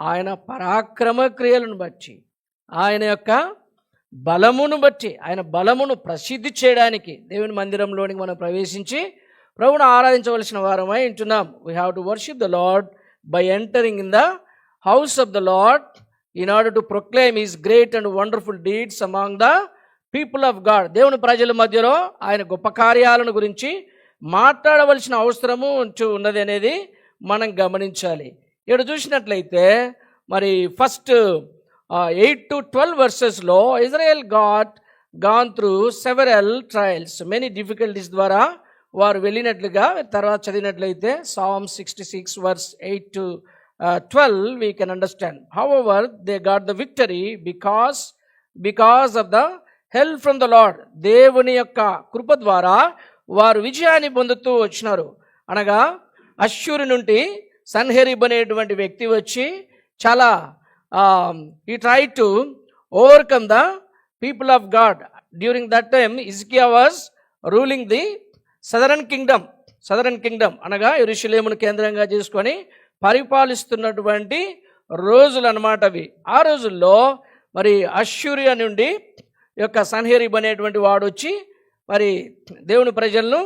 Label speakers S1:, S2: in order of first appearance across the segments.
S1: ఆయన పరాక్రమ క్రియలను బట్టి ఆయన యొక్క బలమును బట్టి ఆయన బలమును ప్రసిద్ధి చేయడానికి దేవుని మందిరంలోనికి మనం ప్రవేశించి ప్రభును ఆరాధించవలసిన వారమై ఉంటున్నాం. We have to worship the lord by entering in the house of the lord in order to proclaim his great and wonderful deeds among the people of God దేవుని ప్రజల మధ్యలో ఆయన గొప్ప కార్యాలను గురించి మాట్లాడవలసిన అవసరము ఉన్నది అనేది మనం గమనించాలి. ఇక్కడ చూసినట్లయితే మరి first eight to twelve వర్సెస్లో Israel got gone through several trials many difficulties ద్వారా వారు వెళ్ళినట్లుగా తర్వాత చదివినట్లయితే psalm sixty six verse eight to twelve we can understand how over they got the victory because because of the help from the lord దేవుని యొక్క కృప ద్వారా వారు విజయాన్ని పొందుతూ వచ్చినారు. అనగా అశ్యూరి నుండి సన్హెరిబ్ అనేటువంటి వ్యక్తి వచ్చి చాలా ఈ try to overcome the people of God during that time Hezekiah was ruling the southern kingdom southern kingdom అనగా ఎరుషులేమును కేంద్రంగా చేసుకొని పరిపాలిస్తున్నటువంటి రోజులు అన్నమాట అవి. ఆ రోజుల్లో మరి అశ్చూరియా నుండి యొక్క సన్హెరిబ్ అనేటువంటి వాడు వచ్చి మరి దేవుని ప్రజలను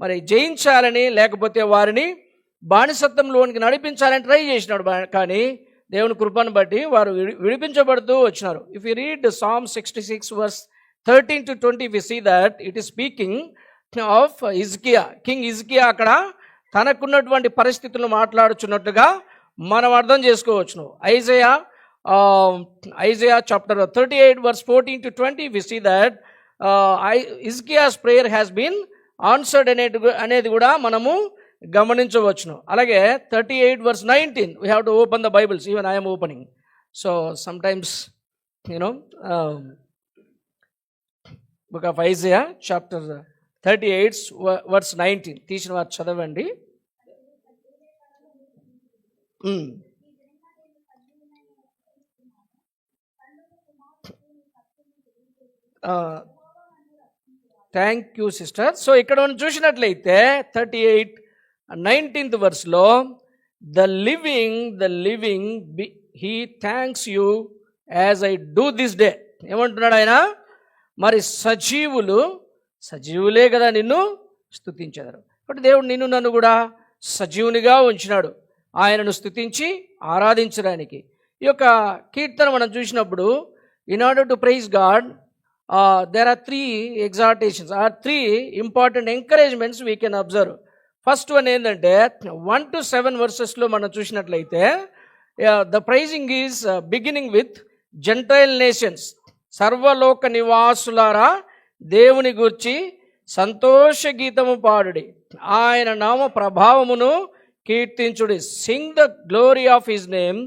S1: మరి జయించాలని లేకపోతే వారిని బానిసత్వంలోనికి నడిపించాలని ట్రై చేసినాడు. కానీ దేవుని కృపను బట్టి వారు విడి- విడిపించబడుతూ వచ్చినారు. If you read psalm sixty six verse thirteen to twenty we see that it is speaking of Hezekiah king Hezekiah అక్కడ తనకున్నటువంటి పరిస్థితులను మాట్లాడుచున్నట్టుగా మనం అర్థం చేసుకోవచ్చును. Isaiah Isaiah chapter thirty eight verse fourteen to twenty we see that I Hezekiah's prayer has been answered అనేటి అనేది కూడా మనము గమనించవచ్చును. అలాగే thirty eight verse nineteen we have to open the Bibles even I'm opening so some times you know book of Isaiah chapter thirty eight verse nineteen తీసిన వారు చదవండి. Thank you sister so ఇక్కడ చూసినట్లయితే thirty eight nineteenth వర్స్లో the living the living be he thanks you as I do this day. ఏమంటున్నాడు ఆయన? మరి సజీవులు సజీవులే కదా నిన్ను స్థుతించారు కాబట్టి దేవుడు నిన్ను నన్ను కూడా సజీవునిగా ఉంచినాడు. ఆయనను స్థుతించి ఆరాధించడానికి. ఈ యొక్క కీర్తన మనం చూసినప్పుడు in order to praise God there are three exhortations are three important encouragements we can observe first one ఏంటంటే వన్ టు సెవెన్ వర్సెస్లో మనం చూసినట్లయితే the praising is beginning with gentile nations సర్వలోక నివాసులారా దేవుని గూర్చి సంతోష గీతము పాడుడి. ఆయన నామ ప్రభావమును కీర్తించుడి. Sing the glory of his name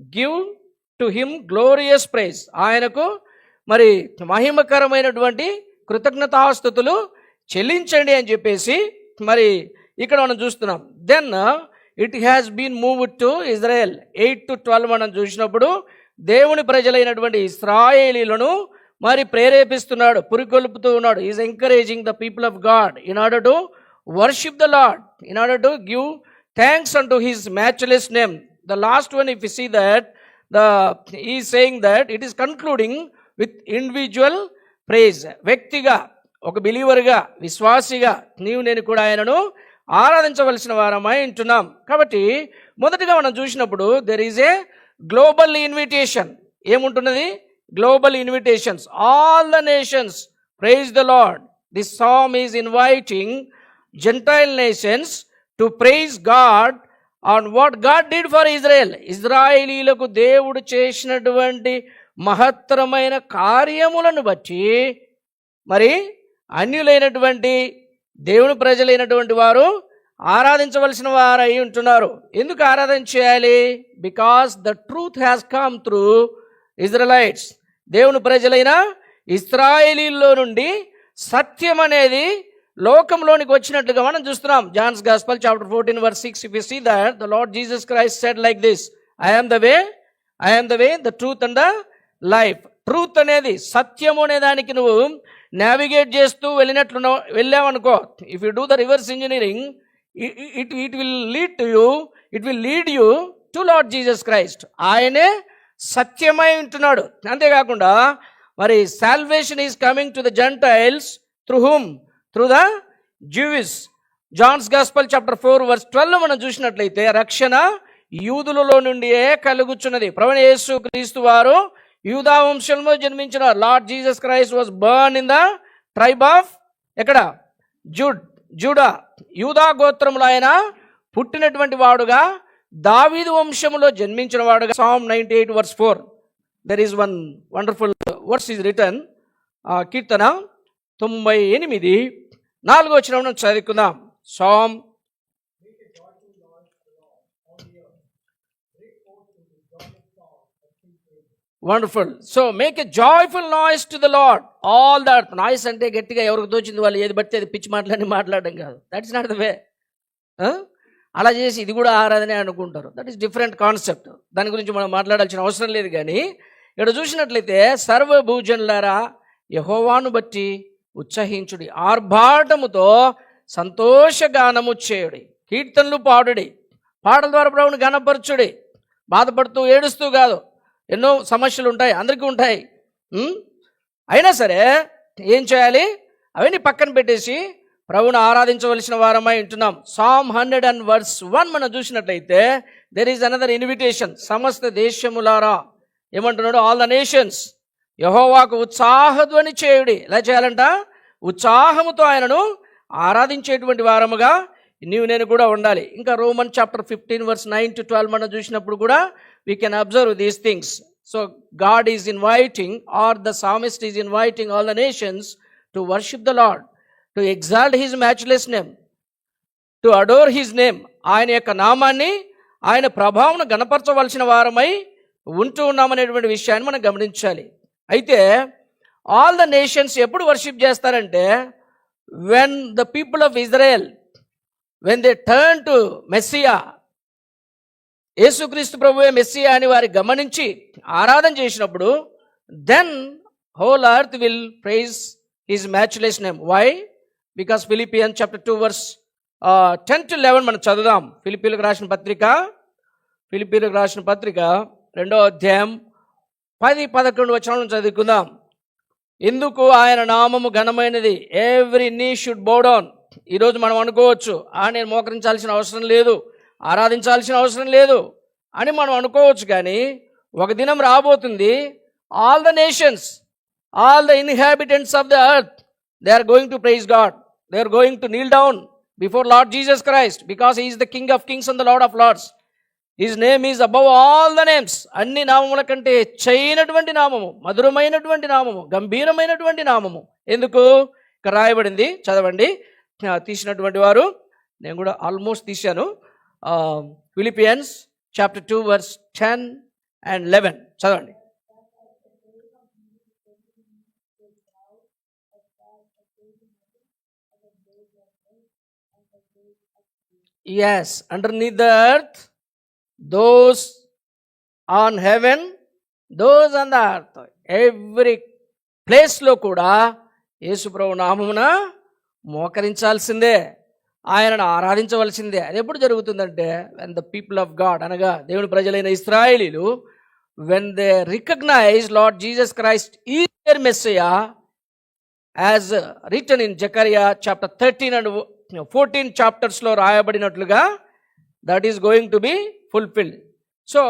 S1: give to him glorious praise ఆయనకు మరి మహిమకరమైనటువంటి కృతజ్ఞతాస్థుతులు చెల్లించండి అని చెప్పేసి మరి ఇక్కడ మనం చూస్తున్నాం. Then it has been moved to Israel eight to twelve మనం చూసినప్పుడు దేవుని ప్రజలైనటువంటి ఇస్రాయేలీలను మరి ప్రేరేపిస్తున్నాడు పురికొల్పుతూ ఉన్నాడు. Is encouraging the people of God in order to worship the lord in order to give thanks and to his matchless name the last one if you see that the ఈ saying that it is concluding with individual praise వ్యక్తిగా ఒక బిలీవర్గా విశ్వాసిగా నీవు నేను కూడా ఆయనను ఆరాధించవలసిన వారమై ఉంటున్నాం. కాబట్టి మొదటిగా మనం చూసినప్పుడు there is a global invitation ఏముంటున్నది? Global invitations all the nations praise the lord this psalm is inviting gentile nations to praise God on what God did for Israel ఇజ్రాయేలీలకు దేవుడు చేసినటువంటి మహత్తరమైన కార్యములను బట్టి మరి అన్యులైనటువంటి దేవుని ప్రజలైనటువంటి వారు ఆరాధించవలసిన వారై ఉంటున్నారు. ఎందుకు ఆరాధన చేయాలి? Because the truth has come through Israelites దేవుని ప్రజలైన ఇస్రాయేలీల్లో నుండి సత్యం అనేది లోకంలోనికి వచ్చినట్లుగా మనం చూస్తున్నాం. John's gospel chapter fourteen verse six if see that the lord Jesus Christ said like this I am the way I am the way the truth and the life truth అనేది సత్యము అనే దానికి నువ్వు నావిగేట్ చేస్తూ వెళ్ళినట్లు వెళ్ళావనుకో if you do the reverse engineering it it will lead to you it will lead you to lord Jesus Christ ఆయనే సత్యమై ఉంటున్నాడు. అంతేకాకుండా మరి salvation is coming to the gentiles through whom through the Jewish John's gospel chapter four verse twelve మనం చూసినట్లయితే రక్షణ యూదులలో నుండియే కలుగుచున్నది. ప్రవణ యేసు క్రీస్తు వారు యూదా వంశంలో జన్మించిన Lord Jesus Christ was born in the tribe of ఎక్కడ? Jude Judah. యూదా గోత్రములో ఆయన పుట్టినటువంటి వాడుగా దావీదు వంశములో జన్మించిన వాడుగా. Psalm ninety eight verse four there is one wonderful verse is return కీర్తన తొంభై ఎనిమిది. నాలుగో వచ్చిన చదువుకుందాం. Psalm wonderful so make a joyful noise to the lord all that noise అంటే గట్టిగా ఎవరికి తోచింది వాళ్ళు ఏది పడితే అది పిచ్చి మాట్లాడి మాట్లాడడం కాదు. That is not the way అలా చేసి ఇది కూడా ఆరాధనే అనుకుంటారు. దట్ ఈస్ డిఫరెంట్ కాన్సెప్ట్ దాని గురించి మనం మాట్లాడాల్సిన అవసరం లేదు కానీ ఇక్కడ చూసినట్లయితే సర్వభూజనులారా యహోవాను బట్టి ఉత్సహించుడి. ఆర్భాటముతో సంతోషగానము చేయుడి. కీర్తనలు పాడుడి. పాటల ద్వారా ప్రభుని గణపరచుడి బాధపడుతూ ఏడుస్తూ కాదు. ఎన్నో సమస్యలు ఉంటాయి అందరికీ ఉంటాయి. అయినా సరే ఏం చేయాలి? అవన్నీ పక్కన పెట్టేసి ప్రభుని ఆరాధించవలసిన వారమై ఉంటున్నాం. Psalm hundred and verse one మనం చూసినట్లయితే దెర్ ఈజ్ అనదర్ ఇన్విటేషన్ సమస్త దేశములారా ఏమంటున్నాడు? ఆల్ ద నేషన్స్ యహోవాకు ఉత్సాహధ్వని చేయుడి. ఎలా చేయాలంట? ఉత్సాహముతో ఆయనను ఆరాధించేటువంటి వారముగా నీవు నేను కూడా ఉండాలి. ఇంకా Roman chapter fifteen verse nine to twelve మనం చూసినప్పుడు కూడా we can observe these things so God is inviting or the psalmist is inviting all the nations to worship the lord to exalt his matchless name to adore his name ఆయన యొక్క నామాన్ని ఆయన ప్రభావం గణపరచవలసిన వారమై ఉంటూ ఉన్నామనేటువంటి విషయాన్ని మనం గమనించాలి. అయితే ఆల్ ద నేషన్స్ ఎప్పుడు వర్షిప్ చేస్తారంటే when the people of Israel when they turn to Messiah యేసుక్రీస్తు ప్రభువే మెస్సియా అని వారి గమనించి ఆరాధన చేసినప్పుడు then whole earth will praise his matchless name why because Philippian chapter two verse ten to eleven మనం చదువుదాం. ఫిలిపీలకు రాసిన పత్రిక ఫిలిపీలకు రాసిన పత్రిక రెండో అధ్యాయం పది పదకొండు వచనాలను చదువుకుందాం. ఎందుకు ఆయన నామము ఘనమైనది? ఎవ్రీ నీ షుడ్ బోడౌన్ ఈరోజు మనం అనుకోవచ్చు ఆ నేను మోకరించాల్సిన అవసరం లేదు. ఆరాధించాల్సిన అవసరం లేదు అని మనం అనుకోవచ్చు కానీ ఒక దినం రాబోతుంది. All the nations all the inhabitants of the earth they are going to praise God they are going to kneel down before lord Jesus Christ because is the king of kings and the lord of lords his name is above all the names అన్ని నామముల కంటే చైనటువంటి నామము మధురమైనటువంటి నామము గంభీరమైనటువంటి నామము. ఎందుకు? ఇక్కడ రాయబడింది. చదవండి. తీసినటువంటి వారు నేను కూడా ఆల్మోస్ట్ తీశాను. Philippians chapter two verse ten and eleven చదవండి. As underneath the earth those on heaven those on the earth every ప్లేస్లో కూడా యేసుప్రభు నామమున మోకరించాల్సిందే. ఆయనను ఆరాధించవలసిందే. అది ఎప్పుడు జరుగుతుందంటే when the people of God అనగా దేవుని ప్రజలైన ఇస్రాయేలీలు when they recognise lord Jesus Christ ఈ their Messiah as return in Zechariah chapter thirteen and fourteen చాప్టర్స్లో రాయబడినట్లుగా that is going to be fulfilled so